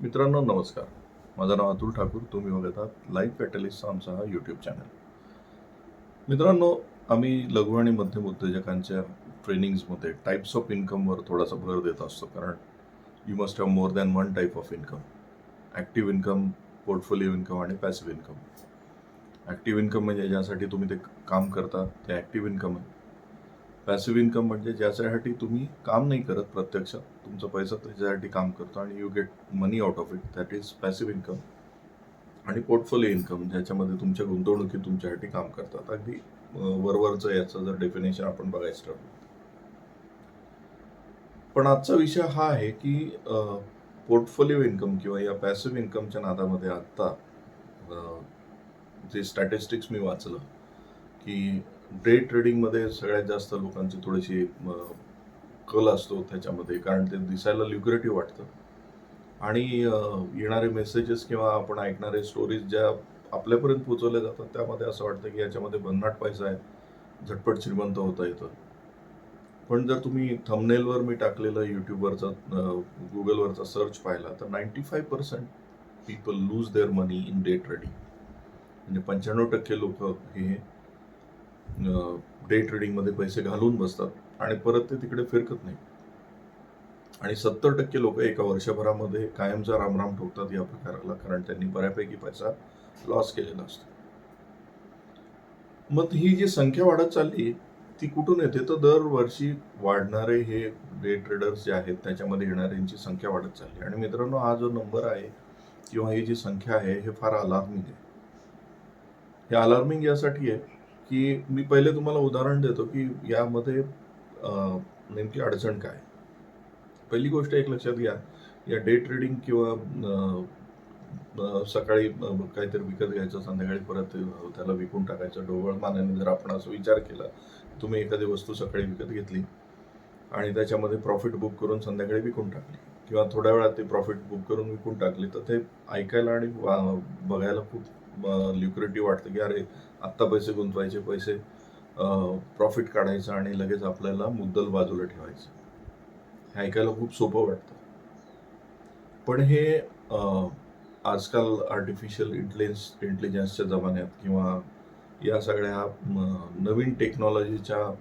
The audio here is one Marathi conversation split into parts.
मित्रांनो नमस्कार. माझं नाव अतुल ठाकूर. तुम्ही बघत आहात लाईव्ह कॅटलिस्टचा आमचा हा यूट्यूब चॅनल मित्रांनो आम्ही लघु आणि मध्यम उद्योजकांच्या ट्रेनिंग्समध्ये टाईप्स ऑफ इन्कमवर थोडासा भर देत असतो. कारण you must have more than one type of income active income portfolio income आणि पॅसिव्ह इन्कम ॲक्टिव्ह इन्कम म्हणजे ज्यासाठी तुम्ही ते काम करता ते ॲक्टिव्ह इन्कम आहे. पॅसिव्ह इन्कम म्हणजे ज्याच्यासाठी तुम्ही काम नाही करत प्रत्यक्षात तुमचा पैसा त्याच्यासाठी काम करतो आणि you get money out of it that is passive income आणि पोर्टफोलिओ इन्कम ज्याच्यामध्ये तुमच्या गुंतवणुकी तुमच्यासाठी काम करतात. अगदी वरवरचं याचं जर डेफिनेशन आपण बघायचं ठरवलं पण आजचा विषय हा आहे की पोर्टफोलिओ इन्कम किंवा या पॅसिव्ह इन्कमच्या नादामध्ये आत्ता जे स्टॅटिस्टिक्स मी वाचलं की डे ट्रेडिंगमध्ये सगळ्यात जास्त लोकांची थोडीशी कल असतो त्याच्यामध्ये कारण ते दिसायला ल्युक्रेटिव्ह वाटतं. आणि येणारे मेसेजेस किंवा आपण ऐकणारे स्टोरीज ज्या आपल्यापर्यंत पोहोचवल्या जातात त्यामध्ये असं वाटतं की याच्यामध्ये भन्नाट पैसा आहे. झटपट श्रीमंत होता येतं पण जर तुम्ही थंबनेलवर मी टाकलेलं यूट्यूबवरचा गुगलवरचा सर्च पाहिला तर ninety five percent people lose their money in day trading म्हणजे पंच्याण्णव टक्के लोक हे डे ट्रेडिंगमध्ये पैसे घालून बसतात आणि परत ते तिकडे फिरकत नाही. आणि सत्तर टक्के लोक एका वर्षभरामध्ये कायमचा रामराम ठोकतात या प्रकाराला कारण त्यांनी बऱ्यापैकी पैसा लॉस केलेला असतो. मग ही जी संख्या वाढत चालली ती कुठून येते? तर दरवर्षी वाढणारे हे डे ट्रेडर्स जे आहेत त्याच्यामध्ये येणाऱ्यांची संख्या वाढत चालली. आणि मित्रांनो हा जो नंबर आहे किंवा ही जी संख्या आहे हे फार अलार्मिंग आहे. हे अलार्मिंग यासाठी आहे की मी पहिले तुम्हाला उदाहरण देतो की यामध्ये नेमकी अडचण काय? पहिली गोष्ट एक लक्षात घ्या या डे ट्रेडिंग किंवा सकाळी काहीतरी विकत घ्यायचं संध्याकाळी परत त्याला विकून टाकायचं ढोबळ मानाने जर आपण असं विचार केला तुम्ही एखादी वस्तू सकाळी विकत घेतली आणि त्याच्यामध्ये प्रॉफिट बुक करून संध्याकाळी विकून टाकली. किंवा थोड्या वेळात ते प्रॉफिट बुक करून विकून टाकली तर ते ऐकायला आणि वा- बघायला खूप ल्युक्रेटिव्ह वाटतं की अरे आत्ता पैसे गुंतवायचे पैसे प्रॉफिट काढायचं आणि लगेच आपल्याला मुद्दल बाजूला ठेवायचं. हे ऐकायला खूप सोपं वाटतं. पण हे आजकाल आर्टिफिशियल इंटेलिजन्स इंटेलिजन्सच्या जमान्यात किंवा या सगळ्या नवीन टेक्नॉलॉजीच्या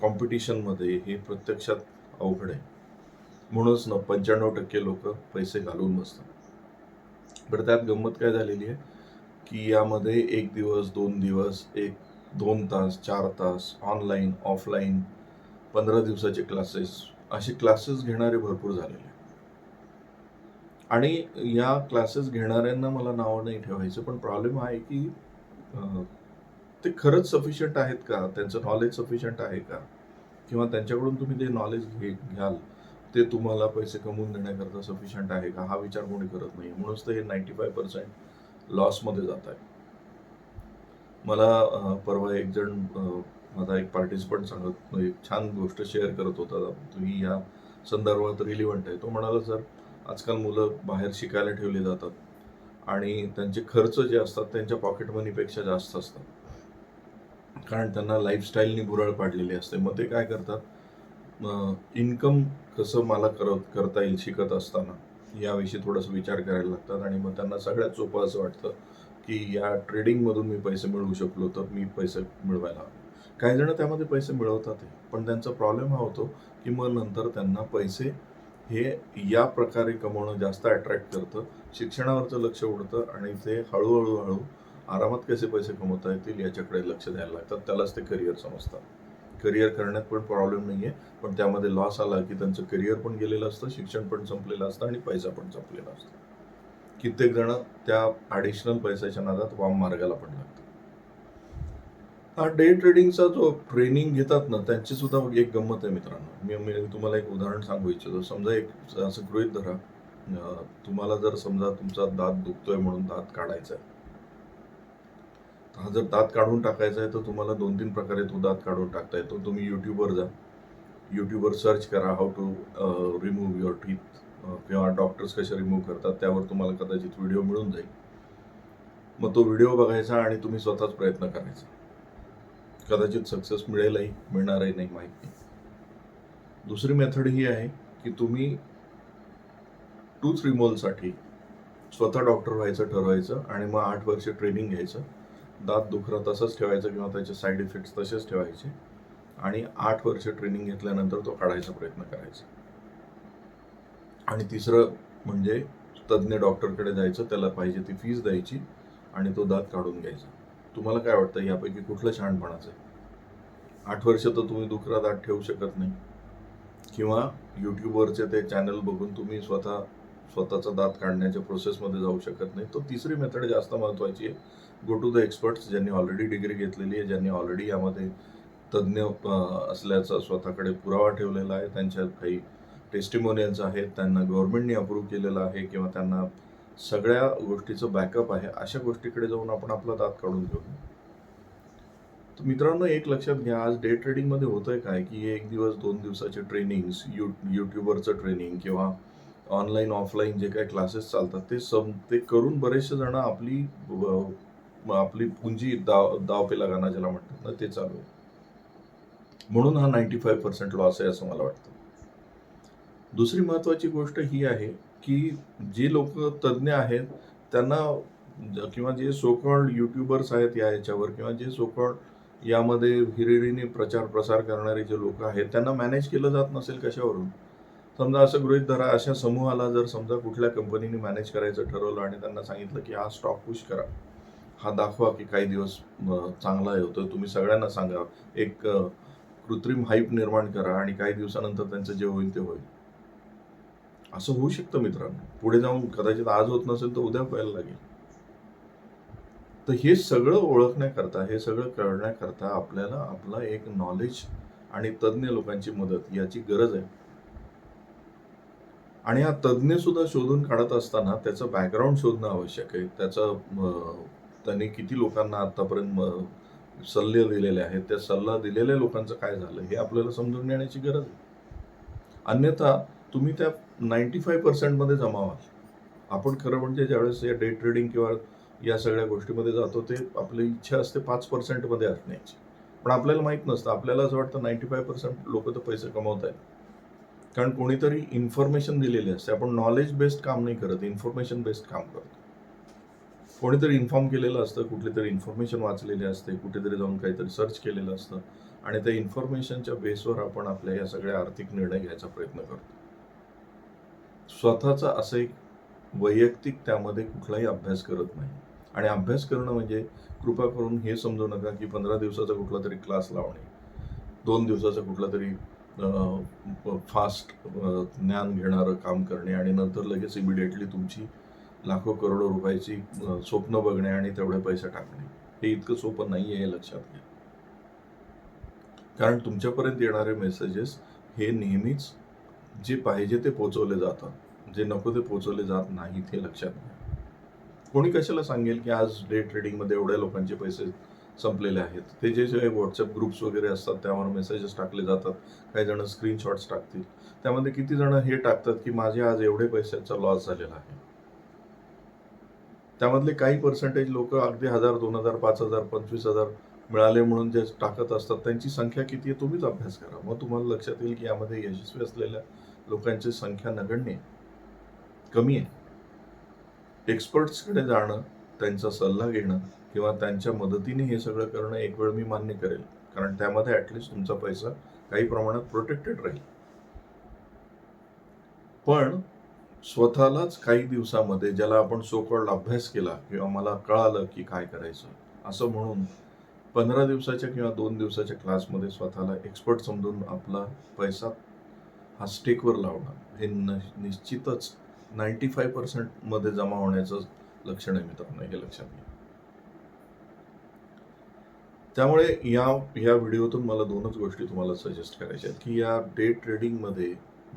कॉम्पिटिशनमध्ये हे प्रत्यक्षात अवघड आहे. म्हणूनच न पंच्याण्णव टक्के लोक पैसे घालून बसतात. बरं त्यात गंमत काय झालेली आहे? की यामध्ये एक दिवस दोन दिवस एक दोन तास चार तास ऑनलाईन ऑफलाईन पंधरा दिवसाचे क्लासेस असे क्लासेस घेणारे भरपूर झालेले आणि या क्लासेस घेणाऱ्यांना मला नावं नाही ठेवायचं पण प्रॉब्लेम आहे की ते खरंच सफिशियंट आहेत का? त्यांचं नॉलेज सफिशियंट आहे का? किंवा त्यांच्याकडून तुम्ही ते नॉलेज घे घ्याल. ते तुम्हाला पैसे कमवून देण्याकरता सफिशियंट आहे का? हा विचार कोणी करत नाही म्हणूनच तर हे नाईन्टी फाय पर्सेंट लॉसमध्ये जात आहे. मला परवा एक जण माझा एक पार्टिसिपंट सांगत एक छान गोष्ट शेअर करत होता. तुम्ही या संदर्भात रिलिव्हंट आहे. तो म्हणाला सर आजकाल मुलं बाहेर शिकायला ठेवली जातात आणि त्यांचे खर्च जे असतात त्यांच्या पॉकेट मनीपेक्षा जास्त असतात. कारण त्यांना लाईफस्टाईलनी भुरळ पाडलेली असते. मग ते काय करतात? इन्कम कसं मला करत करता येईल शिकत असताना याविषयी थोडासा विचार करायला लागतात आणि मग त्यांना सगळ्यात सोपं असं वाटतं की या ट्रेडिंगमधून मी पैसे मिळवू शकलो तर मी पैसे मिळवायला हवे. काही जण त्यामध्ये पैसे मिळवतात पण त्यांचा प्रॉब्लेम हा होतो की मग नंतर त्यांना पैसे हे या प्रकारे कमवणं जास्त अट्रॅक्ट करतं शिक्षणावरचं लक्ष उडतं आणि ते हळूहळू हळू आरामात कसे पैसे कमवता येतील याच्याकडे लक्ष द्यायला लागतात त्यालाच ते करिअर समजतात. करिअर करण्यात पण प्रॉब्लेम नाही आहे पण त्यामध्ये लॉस आला की त्यांचं करिअर पण गेलेलं असतं शिक्षण पण संपलेलं असतं आणि पैसा पण संपलेला असतो. कित्येक जण त्या ॲडिशनल पैशाच्या नादात वाम मार्गाला पण लागतात. हा डे ट्रेडिंगचा जो ट्रेनिंग घेतात ना त्यांची सुद्धा एक गंमत आहे मित्रांनो. मी तुम्हाला एक उदाहरण सांगू इच्छितो. समजा एक असं गृहित धरा तुम्हाला जर समजा तुमचा दात दुखतोय म्हणून दात काढायचा आहे हा जर दात काढून टाकायचा आहे तर तुम्हाला दोन तीन प्रकारे तो दात काढून टाकता येतो. तुम्ही यूट्यूबवर जा. यूट्यूबवर सर्च करा how to remove your teeth किंवा डॉक्टर्स कसे रिमूव्ह करतात त्यावर तुम्हाला कदाचित व्हिडिओ मिळून जाईल. मग तो व्हिडिओ बघायचा आणि तुम्ही स्वतःच प्रयत्न करायचा. कदाचित सक्सेस मिळेलही मिळणारही नाही माहीत नाही. दुसरी मेथड ही आहे की तुम्ही टूथ रिमोलसाठी स्वतः डॉक्टर व्हायचं ठरवायचं आणि मग आठ वर्ष ट्रेनिंग घ्यायचं. दात दुखरा तसंच ठेवायचं किंवा त्याचे साईड इफेक्ट्स तसेच ठेवायचे. आणि आठ वर्ष ट्रेनिंग घेतल्यानंतर तो काढायचा प्रयत्न करायचा. आणि तिसरं म्हणजे तज्ज्ञ डॉक्टरकडे जायचं त्याला पाहिजे ती फीज द्यायची आणि तो दात काढून घ्यायचा. तुम्हाला काय वाटतं? यापैकी कुठलं शहाणपणाचं आहे? आठ वर्ष तर तुम्ही दुखरा दात ठेवू शकत नाही. किंवा यूट्यूबवरचे ते चॅनल बघून तुम्ही स्वतः स्वतःचा दात काढण्याच्या प्रोसेसमध्ये जाऊ शकत नाही. तो तिसरी मेथड जास्त महत्त्वाची आहे. गो टू द एक्सपर्ट्स ज्यांनी ऑलरेडी डिग्री घेतलेली आहे ज्यांनी ऑलरेडी यामध्ये तज्ज्ञ असल्याचा स्वतःकडे पुरावा ठेवलेला आहे. त्यांच्या काही टेस्टिमोनियल्स आहेत त्यांना गव्हर्नमेंटने अप्रूव्ह केलेलं आहे किंवा त्यांना सगळ्या गोष्टीचं बॅकअप आहे अशा गोष्टीकडे जाऊन आपण आपला दात काढून घेऊ. तर मित्रांनो एक लक्षात घ्या आज डे ट्रेडिंगमध्ये होतंय काय? की एक दिवस दोन दिवसाचे ट्रेनिंग्स यू यूट्यूबरचं ट्रेनिंग किंवा ऑनलाईन ऑफलाईन जे काही क्लासेस चालतात ते सम ते करून बरेचसे जण आपली आपली पुंजी दाव दावपेला गाणं ज्याला म्हणतात ना ते चालू आहे. म्हणून हा नाईन्टी फाईव्ह पर्सेंट लॉस आहे असं मला वाटतं. दुसरी महत्त्वाची गोष्ट ही आहे की जे लोक तज्ज्ञ आहेत त्यांना किंवा जे सोकॉल्ड युट्यूबर्स आहेत या याच्यावर किंवा जे सोकॉल्ड यामध्ये हिरिरीने प्रचार प्रसार करणारे जे लोक आहेत त्यांना मॅनेज केलं जात नसेल कशावरून? समजा असं गृहित धरा अशा समूहाला जर समजा कुठल्या कंपनीने मॅनेज करायचं ठरवलं आणि त्यांना सांगितलं की हा स्टॉक पुश करा. हा दाखवा की काही दिवस चांगला आहे होतो तुम्ही सगळ्यांना सांगा. एक कृत्रिम हाईप निर्माण करा आणि काही दिवसानंतर त्यांचं जे होईल ते होईल. असं होऊ शकतं मित्रांनो. पुढे जाऊन कदाचित आज होत नसेल तर उद्या व्हायला लागेल. तर हे सगळं ओळखण्याकरता हे सगळं कळण्याकरता आपल्याला आपला एक नॉलेज आणि तज्ज्ञ लोकांची मदत याची गरज आहे. आणि हा तज्ज्ञ सुद्धा शोधून काढत असताना त्याचं बॅकग्राऊंड शोधणं आवश्यक आहे. त्याचं त्यांनी किती लोकांना आतापर्यंत सल्ले दिलेले आहेत त्या सल्ला दिलेल्या लोकांचं काय झालं हे आपल्याला समजून घेण्याची गरज आहे. अन्यथा तुम्ही त्या नाईन्टी फाईव्ह पर्सेंटमध्ये जमा व्हाल आपण खरं म्हणजे ज्यावेळेस या डे ट्रेडिंग किंवा या सगळ्या गोष्टीमध्ये जातो ते आपली इच्छा असते पाच पर्सेंटमध्ये असण्याची. पण आपल्याला माहीत नसतं. आपल्याला असं वाटतं नाईन्टी फाईव्ह पर्सेंट लोक तर पैसे कमवत आहेत. कारण कोणीतरी इन्फॉर्मेशन दिलेली असते. आपण नॉलेज बेस्ड काम नाही करत इन्फॉर्मेशन बेस्ड काम करतो. कोणीतरी इन्फॉर्म केलेलं असतं कुठली तरी इन्फॉर्मेशन वाचलेली असते कुठेतरी जाऊन काहीतरी सर्च केलेलं असतं आणि त्या इन्फॉर्मेशनच्या बेसवर आपण आपल्या या सगळ्या आर्थिक निर्णय घ्यायचा प्रयत्न करतो. स्वतःचा असं एक वैयक्तिक त्यामध्ये कुठलाही अभ्यास करत नाही. आणि अभ्यास करणं म्हणजे कृपा करून हे समजू नका की पंधरा दिवसाचा कुठला तरी क्लास लावणे. दोन दिवसाचा कुठला तरी फास्ट ज्ञान घेणारं काम करणे आणि नंतर लगेच इमिडिएटली तुमची लाखो करोडो रुपयाची स्वप्न बघणे आणि तेवढे पैसे टाकणे. हे इतकं सोपं नाही आहे हे लक्षात घ्या. कारण तुमच्यापर्यंत येणारे मेसेजेस हे नेहमीच जे पाहिजे ते पोचवले जातात. जे नको ते पोचवले जात नाहीत हे लक्षात घ्या. कोणी कशाला सांगेल की आज डे ट्रेडिंगमध्ये एवढ्या लोकांचे पैसे संपलेले आहेत? ते जे जे व्हॉट्सअप ग्रुप्स वगैरे असतात त्यावर मेसेजेस टाकले जातात. काही जण स्क्रीनशॉट्स टाकतील. त्यामध्ये किती जण हे टाकतात की माझे आज एवढे पैशाचा लॉस झालेला आहे. त्यामधले काही पर्सेंटेज लोक अगदी हजार दोन हजार पाच हजार पंचवीस हजार मिळाले म्हणून जे टाकत असतात त्यांची संख्या किती आहे तुम्हीच अभ्यास करा. मग तुम्हाला लक्षात येईल की यामध्ये यशस्वी असलेल्या लोकांची संख्या नगण्य आहे. कमी आहे. एक्सपर्ट्सकडे जाणं त्यांचा सल्ला घेणं किंवा त्यांच्या मदतीने हे सगळं करणं एक वेळ मी मान्य करेल. कारण त्यामध्ये ॲटलिस्ट तुमचा पैसा काही प्रमाणात प्रोटेक्टेड राहील. पण स्वतःलाच काही दिवसामध्ये ज्याला आपण सोकॉल्ड अभ्यास केला किंवा मला कळालं की काय करायचं असं म्हणून पंधरा दिवसाच्या किंवा दोन दिवसाच्या क्लासमध्ये स्वतःला एक्सपर्ट समजून आपला पैसा हा स्टेकवर लावणं. हे न निश्चितच नाईन्टी फाईव्ह पर्सेंटमध्ये जमा होण्याचं लक्षण आहे मित्रांनो हे लक्षात घ्या. त्यामुळे या या व्हिडिओतून मला दोनच गोष्टी तुम्हाला सजेस्ट करायच्या आहेत की या डे ट्रेडिंगमध्ये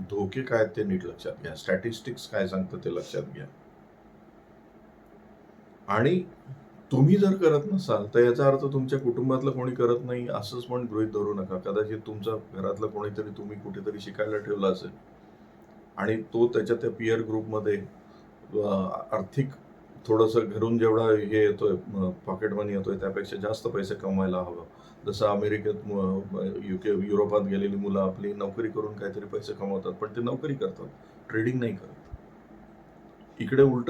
धोके काय आहेत ते नीट लक्षात घ्या. स्टॅटिस्टिक्स काय सांगतं ते लक्षात घ्या. आणि तुम्ही जर करत नसाल तर याचा अर्थ तुमच्या कुटुंबातलं कोणी करत नाही असंच पण गृहित धरू नका. कदाचित तुमचा घरातलं कोणीतरी तुम्ही कुठेतरी शिकायला ठेवला असेल आणि तो त्याच्या त्या पियर ग्रुपमध्ये आर्थिक थोडंसं घरून जेवढा हे येतोय पॉकेट मनी येतोय त्यापेक्षा जास्त पैसे कमवायला हवं. जसं अमेरिकेत युके युरोपात गेलेली मुलं आपली नोकरी करून काहीतरी पैसे कमवतात पण ते नोकरी करतात ट्रेडिंग नाही करत. इकडे उलट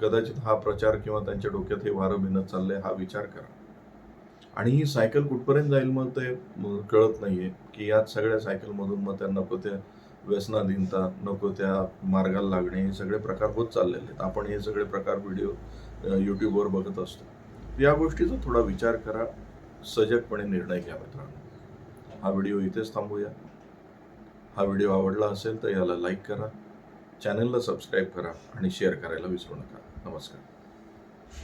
कदाचित हा प्रचार किंवा त्यांच्या डोक्यात हे वारं भिनत चाललंय हा विचार करा. आणि ही सायकल कुठपर्यंत जाईल मग ते कळत कळत नाहीये की याच सगळ्या सायकलमधून मग त्या नको त्या व्यसनाधीनता नको त्या मार्गाला लागणे हे सगळे प्रकार होत चाललेले आहेत. आपण हे सगळे प्रकार व्हिडिओ यूट्यूबवर बघत असतो. या गोष्टीचा थोडा विचार करा. सजगपणे निर्णय घ्या मित्रांनो. हा व्हिडिओ इथेच थांबूया. हा व्हिडिओ आवडला असेल तर याला लाईक करा. चॅनलला सबस्क्राईब करा आणि शेअर करायला विसरू नका. नमस्कार.